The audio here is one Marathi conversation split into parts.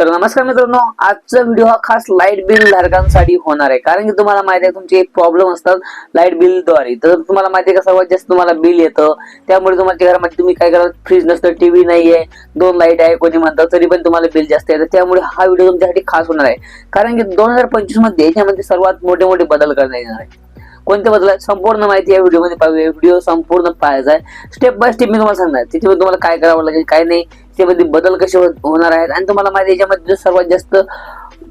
तर नमस्कार मित्रांनो आजचा व्हिडिओ हा खास लाइट बिल धारकांसाठी होणार आहे. कारण की तुम्हाला माहिती आहे तुमचे प्रॉब्लेम असतात लाइट बिलद्वारे. तर तुम्हाला माहिती आहे का सर्वात जास्त तुम्हाला बिल येतं. त्यामुळे तुमच्या घरामध्ये तुम्ही काय करा फ्रीज नसतं टीव्ही नाहीये दोन लाइट आहे कोणी म्हणतात तरी पण तुम्हाला बिल जास्त येतं. त्यामुळे हा व्हिडिओ तुमच्यासाठी खास होणार आहे. कारण की दोन हजार पंचवीसमध्ये याच्यामध्ये सर्वात मोठे मोठे बदल करण्यात येणार आहे. कोणत्या बदल संपूर्ण माहिती या व्हिडिओमध्ये पाहूया. व्हिडिओ संपूर्ण पाहायचा आहे. स्टेप बाय स्टेप मी तुम्हाला सांगणार. त्याच्यामध्ये तुम्हाला काय करावं लागेल काय नाही त्यामध्ये बदल कसे होणार आहेत. आणि तुम्हाला माहिती आहे याच्यामध्ये सर्वात जास्त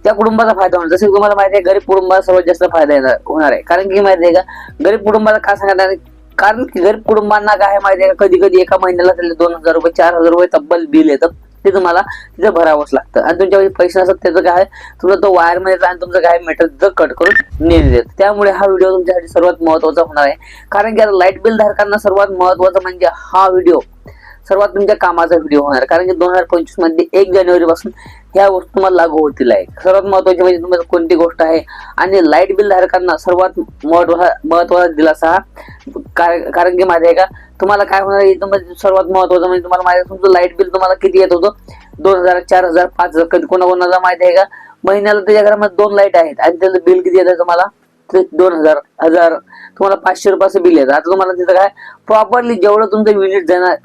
त्या कुटुंबाचा फायदा होणार. जसं की तुम्हाला माहिती आहे गरीब कुटुंबाला सर्वात जास्त फायदा येणार होणार आहे. कारण की माहिती आहे का गरीब कुटुंबाला का सांगणार कारण की गरीब कुटुंबांना काय माहिती आहे का कधी कधी एका महिन्याला त्याला दोन हजार रुपये चार हजार रुपये तब्बल बिल येतं. ते तुम्हाला तिथं भरावंच लागतं. आणि तुमच्याकडे पैसे नसतात त्याचं काय? तुमचा तो वायरमध्ये आणि तुमचं काय मेटर तिथं कट करून नेले देत त्यामुळे हा व्हिडिओ तुमच्यासाठी सर्वात महत्त्वाचा होणार आहे. कारण की आता लाइट बिल धारकांना सर्वात महत्वाचं म्हणजे हा व्हिडिओ सर्वात तुमच्या कामाचा व्हिडिओ होणार. कारण की दोन हजार पंचवीसमध्ये एक जानेवारी पासून ह्या वस्तू तुम्हाला लागू होतील आहे. सर्वात महत्वाची म्हणजे तुम्हाला कोणती गोष्ट आहे? आणि लाइट बिल धारकांना सर्वात महत्त्वाचा महत्त्वाचा दिलासा कार- कारण की माहिती आहे का? तुम्हाला काय होणार सर्वात महत्वाचं म्हणजे तुम्हाला माहिती तुमचं लाइट बिल तुम्हाला किती येत होतं? दोन हजार चार हजार पाच हजार कधी कोणाकोणाला माहिती आहे का? महिन्याला त्याच्या घरामध्ये दोन लाइट आहेत आणि त्याचं बिल किती येतं तुम्हाला? ते दोन हजार हजार. तुम्हाला पाचशे रुपयाचं बिल येतं. आता तुम्हाला तिथं काय? प्रॉपरली जेवढं तुमचं युनिट जाणार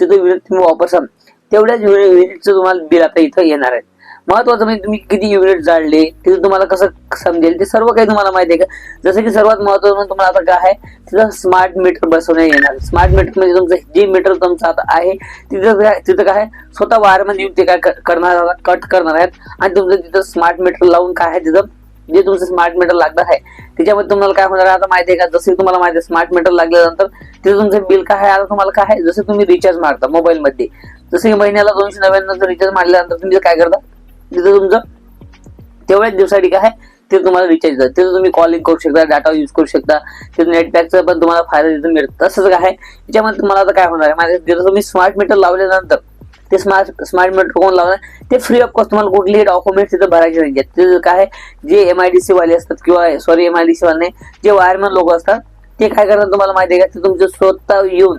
तिथं युनिट तुम्ही वापरसाल तेवढ्याच युनिटचं तुम्हाला बिल आता इथं येणार आहे. महत्वाचं म्हणजे तुम्ही किती युनिट जाळले तिथं तुम्हाला कसं समजेल ते सर्व काही तुम्हाला माहिती आहे का? जसं की सर्वात महत्वाचं तुम्हाला आता काय आहे तिथं स्मार्ट मीटर बसवण्यात येणार. स्मार्ट मीटर म्हणजे तुमचं जे मीटर तुमचं आता आहे तिथं काय तिथं काय आहे, स्वतः वायरमध्ये येऊन ते काय करणार कट करणार आहेत. आणि तुमचं तिथं स्मार्ट मीटर लावून काय आहे तिथं? जे तुमचं स्मार्ट मीटर लागणार आहे त्याच्यामध्ये तुम्हाला काय होणार आता माहिती आहे का? जसं तुम्हाला माहिती आहे स्मार्ट मीटर लागल्यानंतर तिथं तुमचं बिल काय आहे? आता तुम्हाला काय आहे? जसं तुम्ही रिचार्ज मारता मोबाईल मध्ये जसं की महिन्याला दोनशे नव्याण्णव रिचार्ज मारल्यानंतर तुम्ही काय करता? तिथं तुमचं तेवढ्याच दिवसासाठी काय ते तुम्हाला रिचार्ज देतात. तिथं तुम्ही कॉलिंग करू शकता डाटा यूज करू शकता. तिथं नेट पॅकचा पण तुम्हाला फायदा तिथं मिळतो. तसंच काय आहे? त्याच्यामध्ये तुम्हाला आता काय होणार आहे? माझ्या तिथं तुम्ही स्मार्ट मीटर लावल्यानंतर ते स्मार्ट स्मार्ट मीटर कोण लावणार? ते फ्री ऑफ कॉस्ट तुम्हाला कुठलेही डॉक्युमेंट तिथं भरायचे नाही आहेत. ते काय आहे, जे एम आय डी सी वाले असतात किंवा sorry M I D C वाले जे वायरमॅन लोक असतात ते काय करतात तुम्हाला माहिती आहे का? ते तुमचं स्वतः येऊन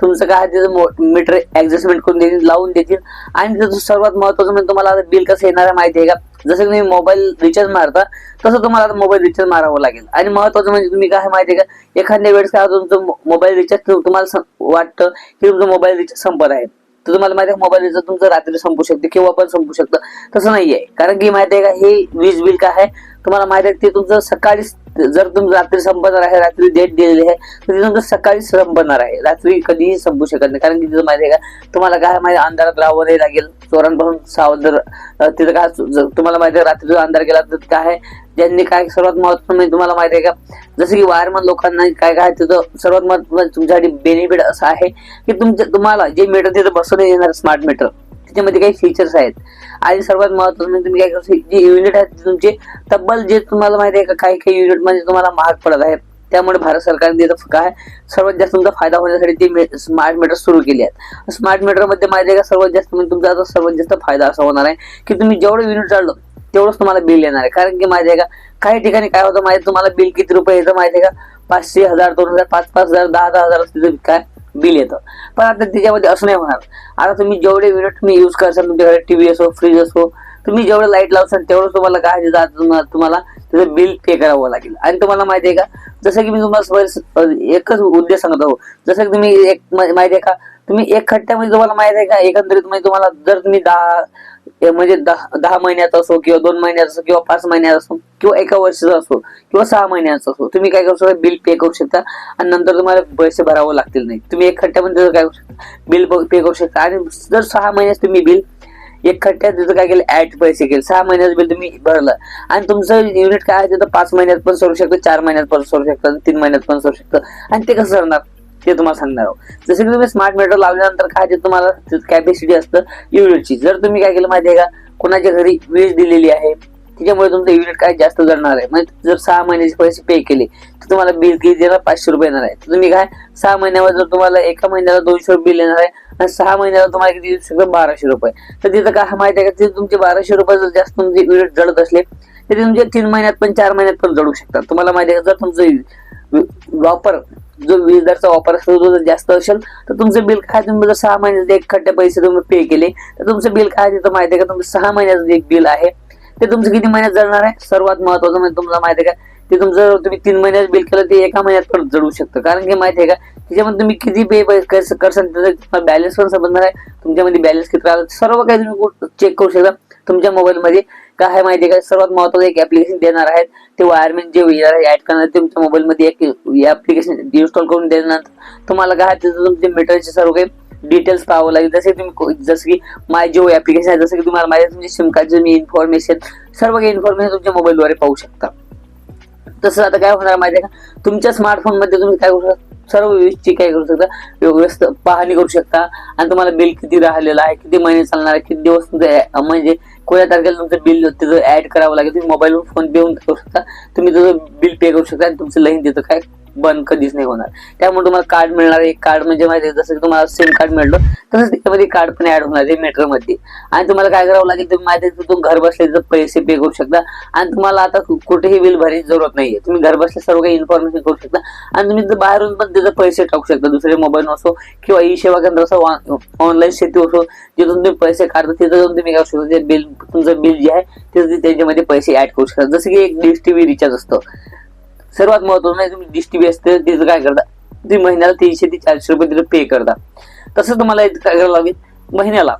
तुमचं काय आहे त्याचं मीटर ऍडजस्टमेंट करून देतील लावून देतील. आणि त्याचं सर्वात महत्वाचं म्हणजे तुम्हाला आता बिल कसं येणार आहे माहिती आहे का? जसं तुम्ही मोबाईल रिचार्ज मारता तसं तुम्हाला आता मोबाईल रिचार्ज मारावं लागेल. आणि महत्वाचं म्हणजे तुम्ही काय माहिती आहे का? एखाद्या वेळेस काय तुमचं मोबाईल रिचार्ज तुम्हाला वाटतं की तुमचं मोबाईल रिचार्ज संपत आहे. तर तुम्हाला माहिती आहे मोबाईल रिचार्ज तुमचं रात्री संपू शकते किंवा पण संपू शकतं. तसं नाही आहे कारण की माहिती आहे का हे वीज बिल काय आहे? तुम्हाला माहिती आहे ते तुमचं सकाळीच जर तुम रात्री संपणार आहे रात्री डेट दिलेली आहे तर ती तुमचं सकाळी संपणार आहे. रात्री कधीही संपू शकत नाही. कारण की तिथं माहिती आहे का तुम्हाला काय माहिती अंधारात राहावं नाही लागेल. चोरांपासून सावध तिथं काय जर तुम्हाला माहिती आहे रात्री अंधार केला तर काय आहे? ज्यांनी काय सर्वात महत्वाचं म्हणजे तुम्हाला माहिती आहे का जसं की वायरमन लोकांना काय काय तिथं सर्वात महत्वाचं तुमच्यासाठी बेनिफिट असं आहे की तुमच्या तुम्हाला जे मीटर तिथं बसवण्यात येणार स्मार्ट मीटर त्याच्यामध्ये काही फीचर्स आहेत. आणि सर्वात महत्वाचं म्हणजे तुम्ही काय करू जे युनिट आहेत तुमचे तब्बल जे तुम्हाला माहिती आहे का काही काही युनिट म्हणजे तुम्हाला महाग पडत आहेत. त्यामुळे भारत सरकारने काय सर्वात जास्त तुमचा फायदा होण्यासाठी ते स्मार्ट मीटर सुरू केले आहेत. स्मार्ट मीटरमध्ये माहिती आहे का सर्वात जास्त म्हणजे तुमचा आता सर्वात जास्त फायदा असा होणार आहे की तुम्ही जेवढं युनिट चाललं तेवढंच तुम्हाला बिल येणार आहे. कारण की माहिती आहे का काही ठिकाणी काय होतं माहिती आहे तुम्हाला बिल किती रुपये येतं माहिती आहे का? पाचशे हजार दोन हजार पाच पाच हजार दहा दहा हजार असते काय? बिल येतं. पण आता त्याच्यामध्ये असं नाही होणार. आता तुम्ही जेवढे युनिट तुम्ही युज करसाल तुमच्याकडे टीव्ही असो फ्रीज असो तुम्ही जेवढं लाइट लावसाल तेवढं तुम्हाला काय तुम्हाला तुम्हाला त्याचं बिल पे करावं लागेल. आणि तुम्हाला माहिती आहे का जसं की मी तुम्हाला एकच उद्देश सांगत आहो. जसं की तुम्ही एक माहिती आहे का तुम्ही एक खट्ट्यामध्ये तुम्हाला माहिती आहे का एकंदरीत म्हणजे तुम्हाला जर तुम्ही दहा म्हणजे दहा दहा महिन्याचा असो किंवा दोन महिन्याचा असो किंवा पाच महिन्याचा असो किंवा एका वर्षाचा असो किंवा सहा महिन्याचा असो तुम्ही काय करू शकता? बिल पे करू शकता. आणि नंतर तुम्हाला पैसे भरावं लागतील नाही. तुम्ही एक खट्ट्यामध्ये काय करू शकता? बिल पे करू शकता. आणि जर सहा महिन्यात तुम्ही बिल एक खट्ट्यात तिथं काय केलं? ऍड पैसे केले. सहा महिन्याचं बिल तुम्ही भरलं. आणि तुमचं युनिट काय आहे? तिथं पाच महिन्यात पण सोडू शकतं चार महिन्यात पण सोडू शकतं तीन महिन्यात पण सोडू शकतं. आणि ते कसं करणार? ते तुम्हाला सांगणार आहोत. जसं की तुम्ही स्मार्ट मीटर लावल्यानंतर काय ते तुम्हाला कॅपॅसिटी असतं युनिटची. जर तुम्ही काय केलं माहिती आहे का? कोणाच्या घरी वीज दिलेली आहे त्याच्यामुळे तुमचं युनिट काय जास्त जळणार आहे. म्हणजे जर सहा महिन्याचे पैसे पे केले तर तुम्हाला बिल किती देणार? पाचशे रुपये येणार आहे. तर तुम्ही काय? सहा महिन्यावर जर तुम्हाला एका महिन्याला दोनशे रुपये बिल येणार आहे आणि सहा महिन्याला तुम्हाला किती येऊ शकतं? बाराशे रुपये. तर तिथं काय माहिती आहे का? तिथे तुमचे बाराशे रुपये जर जास्त तुमचे युनिट जळत असले तर ते तुमचे तीन महिन्यात पण चार महिन्यात पण जळू शकतात. तुम्हाला माहिती आहे का? जर तुमचं वापर जो वीज दरचा वापर असेल तो जर जास्त असेल तर तुमचं बिल काय? तुम्ही जर सहा महिन्याचे एक खड्डे पैसे तुम्ही पे केले तर तुमचं बिल काय तिथं माहिती आहे का? तुमचं सहा महिन्याचं जे बिल आहे. ते तुमचं किती महिन्यात जळणार आहे? सर्वात महत्वाचं म्हणजे तुम्हाला माहिती आहे का? ते तुमचं तुम्ही तीन महिन्यात बिल केलं ते एका महिन्यात पण जळू शकतं. कारण की माहिती आहे का? त्याच्यामध्ये तुम्ही किती पे करसाल त्याचा बॅलन्स पण समजणार आहे. तुमच्यामध्ये बॅलन्स किती राहिलं सर्व काही तुम्ही चेक करू शकता तुमच्या मोबाईलमध्ये काय आहे माहिती काय का? सर्वात महत्वाचं एक ऍप्लिकेशन देणार आहेत. ते वायरमॅन जे येणार आहे ऍड करणार तुमच्या मोबाईलमध्ये एक ऍप्लिकेशन इन्स्टॉल करून देणार. तुम्हाला काय आहे, तिथं तुमचे मीटरचे सर्व काही डिटेल्स पाहावं लागेल. जसे तुम्ही जसं की माय जिओ ऍप्लिकेशन आहे जसं की तुम्हाला माझ्या आहे तुमची सिम कार्डची तुम्ही इन्फॉर्मेशन सर्व काही इन्फॉर्मेशन तुमच्या मोबाईलद्वारे पाहू शकता. तसं आता काय होणार माहिती आहे का? तुमच्या स्मार्टफोनमध्ये तुम्ही काय करू शकता? सर्व व्यवस्थित काय करू शकता? व्यवस्थित पाहणी करू शकता. आणि तुम्हाला बिल किती राहिलेलं आहे किती महिने चालणार आहे किती दिवस तुमचं म्हणजे, म्हणजे कोणत्या तारखेला तुमचं बिल तिथं ऍड करावं लागेल. तुम्ही मोबाईलवर फोन पे करू शकता. तुम्ही त्याचं बिल पे करू शकता आणि तुमचं लाईन तिथं काय बंद कधीच नाही होणार. त्यामुळे तुम्हाला कार्ड मिळणार एक कार्ड म्हणजे माहिती आहे जसं की तुम्हाला सिम कार्ड मिळलं तसंच त्याच्यामध्ये कार्ड पण ऍड होणार आहे मेट्रोमध्ये आणि तुम्हाला काय करावं लागेल तुम्ही माहिती तुम्ही घर बसले पैसे पे करू शकता. आणि तुम्हाला आता कुठेही बिल भरायची जरूरत नाहीये. तुम्ही घर बसल्या सर्व काही इन्फॉर्मेशन करू शकता. आणि तुम्ही बाहेरून पण त्याचे पैसे टाकू शकता. दुसरे मोबाईल असो किंवा ई सेवा केंद्र असो ऑनलाईन शेती असो जिथून तुम्ही पैसे काढता तिथं जाऊन तुम्ही काय करू शकता. ते बिल तुमचं बिल जे आहे ते त्याच्यामध्ये पैसे ऍड करू शकता. जसं की एक डिश टीव्ही रिचार्ज असतं. सर्वात महत्वाचं म्हणजे तुम्ही डिश टीव्ही असते तिथं काय करता? तुम्ही महिन्याला तीनशे ते चारशे रुपये तिथं पे करता. तसं तुम्हाला काय करावं लागेल? महिन्याला.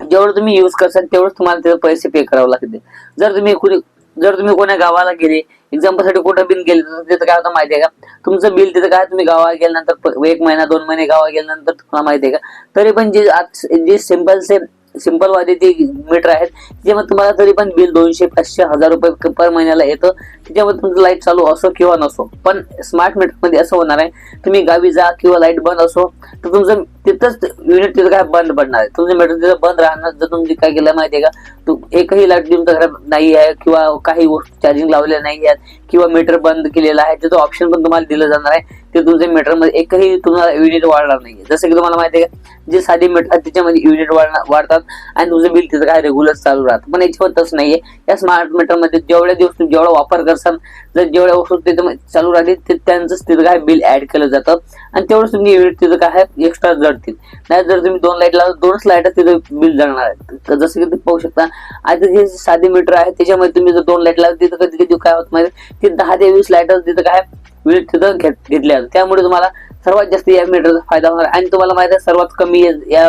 जेवढं तुम्ही युज करसाल तेवढंच तुम्हाला तिथं पैसे पे करावं लागते जर तुम्ही कुठे जर तुम्ही कोण्या गावाला गेले एक्झाम्पलसाठी कुठं बिल गेले तर तिथं काय होतं माहितीये का? तुमचं बिल तिथं काय तुम्ही गावाला गेल्यानंतर एक महिना दोन महिने गावाला गेल्यानंतर तुम्हाला माहिती आहे का? तरी पण जे आज जे सिंपल से वाले ते मीटर आहेत त्याच्यामध्ये तुम्हाला तरी पण बिल दोनशे पाचशे हजार रुपये पर महिन्याला येतं त्याच्यामध्ये तुमचं लाइट चालू असो किंवा नसो. पण स्मार्ट मीटरमध्ये असं होणार आहे तुम्ही गावी जा किंवा लाइट बंद असो तर तुमचं तिथंच युनिट तिथं काय बंद पडणार आहे. तुमचं मीटर तिथं बंद राहणार जर तुम्ही काय केलं माहिती आहे का? तू एकही लाइट तुमच्या घरात नाही आहे किंवा काही चार्जिंग लावलेल्या नाही आहेत किंवा मीटर बंद केलेलं आहे त्याचं ऑप्शन पण तुम्हाला दिलं जाणार आहे ते तुमच्या मीटरमध्ये एकही तुम्हाला युनिट वाढणार नाही जसं की तुम्हाला माहिती आहे का जे साधे मीटर त्याच्यामध्ये युनिट वाढणार वाढतात आणि तुझं बिल तिथं काय रेग्युलर चालू राहतं. पण याच्यावर तसं नाहीये. या स्मार्ट मीटरमध्ये जेवढ्या दिवस तुम्ही जेवढा वापर करसाल जर जेवढ्या वस्तू तिथं चालू राहतील ते त्यांचंच तिथं काय बिल ऍड केलं जातं. आणि तेवढंच तुम्ही युनिट तिथं काय एक्स्ट्रा जडतील. नाही जर तुम्ही दोन लाइट लावलं दोनच लाइट तिथं बिल जळणार आहे तर जसं की तुम्ही पाहू शकता आता हे साधे मीटर आहे त्याच्यामध्ये तुम्ही जर दोन लाइट लावली तिथं कधी कधी काय होत माहिती? ते दहा ते वीस लाइट तिथं काय बिल तिथं घेत त्यामुळे तुम्हाला सर्वात जास्त या मीटरचा फायदा होणार. आणि तुम्हाला माहिती आहे सर्वात कमी या- या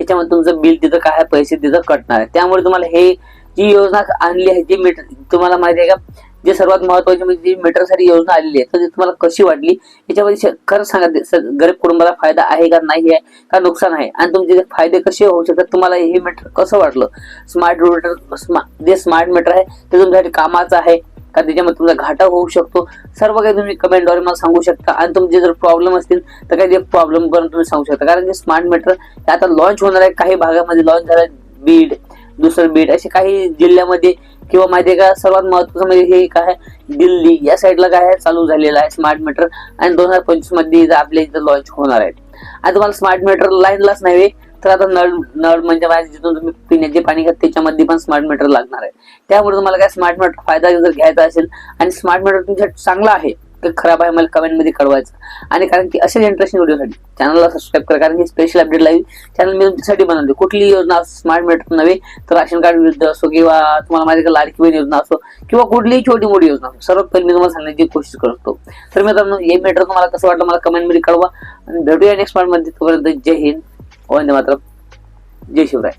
याच्यामध्ये तुमचं बिल तिथं काय पैसे तिथं कटणार आहे. त्यामुळे तुम्हाला हे जी योजना आणली आहे जी मीटर तुम्हाला माहिती आहे का जे सर्वात महत्वाची म्हणजे जी मीटरसाठी योजना आलेली आहे तर ती तुम्हाला कशी वाटली? याच्यामध्ये श- खरंच सांगा गरीब कुटुंबाला फायदा आहे का नाही आहे का नुकसान आहे? आणि तुमचे फायदे कसे होऊ शकतात तुम्हाला हे मीटर कसं वाटलं? स्मार्ट मीटर जे स्मार्ट मीटर आहे ते तुमच्यासाठी कामाचं आहे. का त्याच्यामध्ये तुमचा घाटा होऊ शकतो? सर्व काही तुम्ही कमेंटद्वारे मला सांगू शकता. आणि तुमचे जर प्रॉब्लेम असतील तर काही प्रॉब्लेम पण तुम्ही सांगू शकता. कारण की स्मार्ट मीटर हे आता लॉन्च होणार आहे काही भागामध्ये. लॉन्च झालं बीड दुसरं बीड असे काही जिल्ह्यामध्ये किंवा माहिती आहे का सर्वात महत्वाचं म्हणजे हे काय आहे, दिल्ली. या साईडला काय आहे? चालू झालेलं आहे स्मार्ट मीटर आणि दोन हजार पंचवीसमध्ये आपल्या इथं लॉन्च होणार आहे. आणि तुम्हाला स्मार्ट मीटर लाईनलाच नव्हे तर आता नळ नळ म्हणजे माझ्या जिथून तुम्ही पिण्याचे पाणी घ्या त्याच्यामध्ये पण स्मार्ट मीटर लागणार आहे. त्यामुळे तुम्हाला काय स्मार्ट मीटर फायदा जर घ्यायचा असेल आणि स्मार्ट मीटर तुमच्या चांगला आहे की खराब आहे मला कमेंटमध्ये कळवायचं. आणि कारण की असेच इंटरेस्टिंग व्हिडिओसाठी चॅनलला सबस्क्राईब करा कारण की स्पेशल अपडेट लाईव्ह चॅनल मी तुमच्यासाठी बनवली कुठली योजना स्मार्ट मीटर नव्हे तर राशन कार्ड विरुद्ध असो किंवा तुम्हाला माझ्याकडे लाडकी बहीण योजना असो किंवा कुठलीही छोटी मोठी योजना असो सर्वात पहिले मी तुम्हाला सांगण्याची कोशिश करतो. तर मित्रांनो हे मीटर तुम्हाला कसं वाटलं मला कमेंटमध्ये कळवा. आणि भेटूया नेक्स्ट पार्टमध्ये. तोपर्यंत जय हिंद. वंदे मातरम. जय शिवराय.